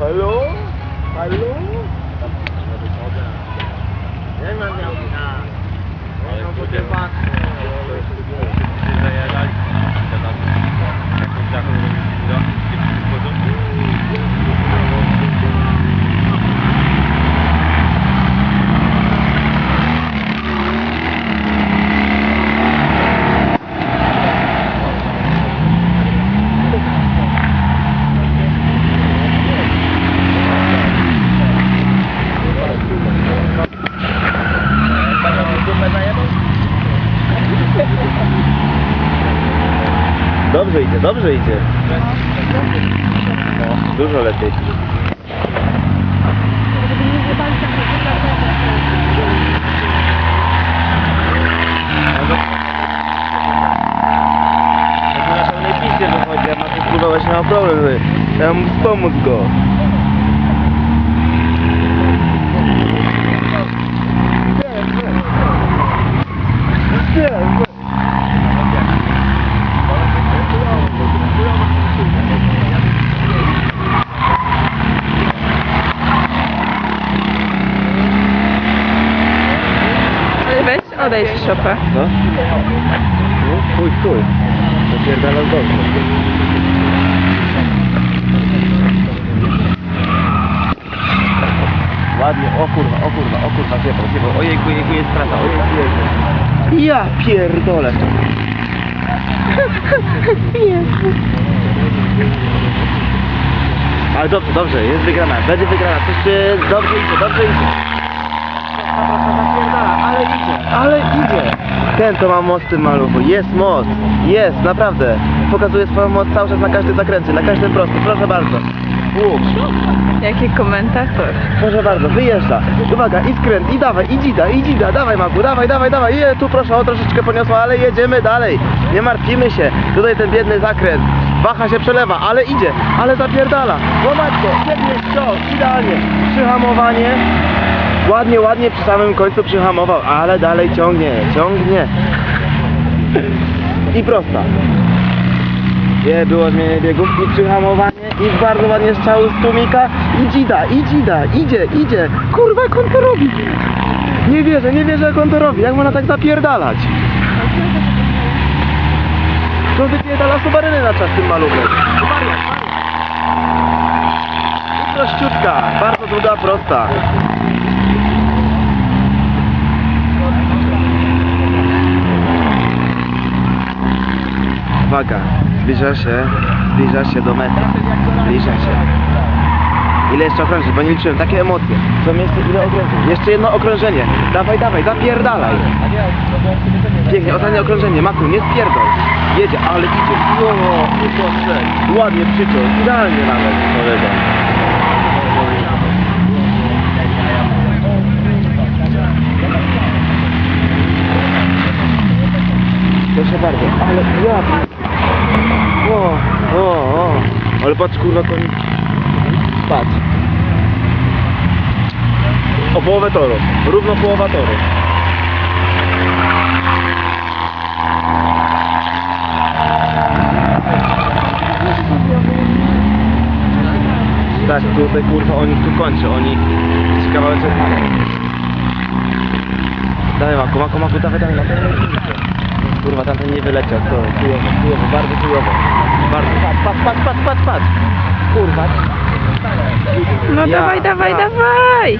Halo? Halo? Nie ma miał na. Ale No bo kurde, ty patrz. się zajarali. Gadamy. Jakąś taką robili, no. Dziewczyny wchodzą. Dobrze idzie, dobrze idzie. No, dużo lepiej. Na pełnej picie wychodzi, a Maciek kurwa właśnie ma problem. Mu wspomóc go. Odejdź z szopę. No? No, chuj, chuj. Zapierdalał dobrze. Ładnie, o kurwa, o kurwa, o kurwa, zjebał, zjebał. Ojejku, ojejku, jest praca, ojejku, ojejku. Ja pierdolę. Ale dobrze, dobrze, jest wygrana, będzie wygrana, coś się dobrze idzie, dobrze idzie. Ale idzie, ale idzie. Ten to ma moc w tym maluchu, jest moc, jest, naprawdę. Pokazuje swoją moc cały czas na każdym zakręcie, na każdym prostym, proszę bardzo. U, Jaki komentator? proszę bardzo, wyjeżdża. Uwaga, i skręt, i dawaj, i dzida, i dzida, dawaj Magu, dawaj, dawaj, dawaj. Je, tu proszę, o troszeczkę poniosła, ale jedziemy dalej. Nie martwimy się, tutaj ten biedny zakręt. Waha się przelewa, ale idzie, ale zapierdala. Matko, biegnie strzał, idealnie. Przyhamowanie. Ładnie, ładnie przy samym końcu przyhamował, ale dalej ciągnie, ciągnie. I prosta. Nie było zmiany biegów i przyhamowanie i bardzo ładnie strzał z tłumika i dzida, i dzida, idzie, idzie. Kurwa, jak on to robi? Nie wierzę, nie wierzę jak on to robi. Jak można tak zapierdalać? To wypierdala subaryny na czas tym maluchem. Prościutka, bardzo długa, prosta. Uwaga, zbliża się, zbliża się do mety. Zbliża się. Ile jeszcze okrążeń? Bo nie liczyłem, takie emocje. Są jeszcze ile okrążeń? Jeszcze jedno okrążenie. Dawaj, dawaj, zapierdalaj. Pięknie, ostatnie okrążenie. Maku, nie spierdol. Jedzie, ale idzie. Ładnie przyciął. Idealnie nawet. Proszę bardzo, ale ja... O, o, o. Ale patrz kurwa koń... Patrz. O połowę toru. Równo połowa toru. Tak, tutaj kurwa oni tu kończy, oni z kawałeczek Dawaj Maku, Maku, Maku, dawaj, dawaj, dawaj. Kurwa, tamten nie wyleciał, to chujowo, chujowo, bardzo chujowo. Bardzo, patrz, patrz, patrz, patrz, patrz, patrz. Kurwa. No Ja, dawaj, dawaj, ja. dawaj!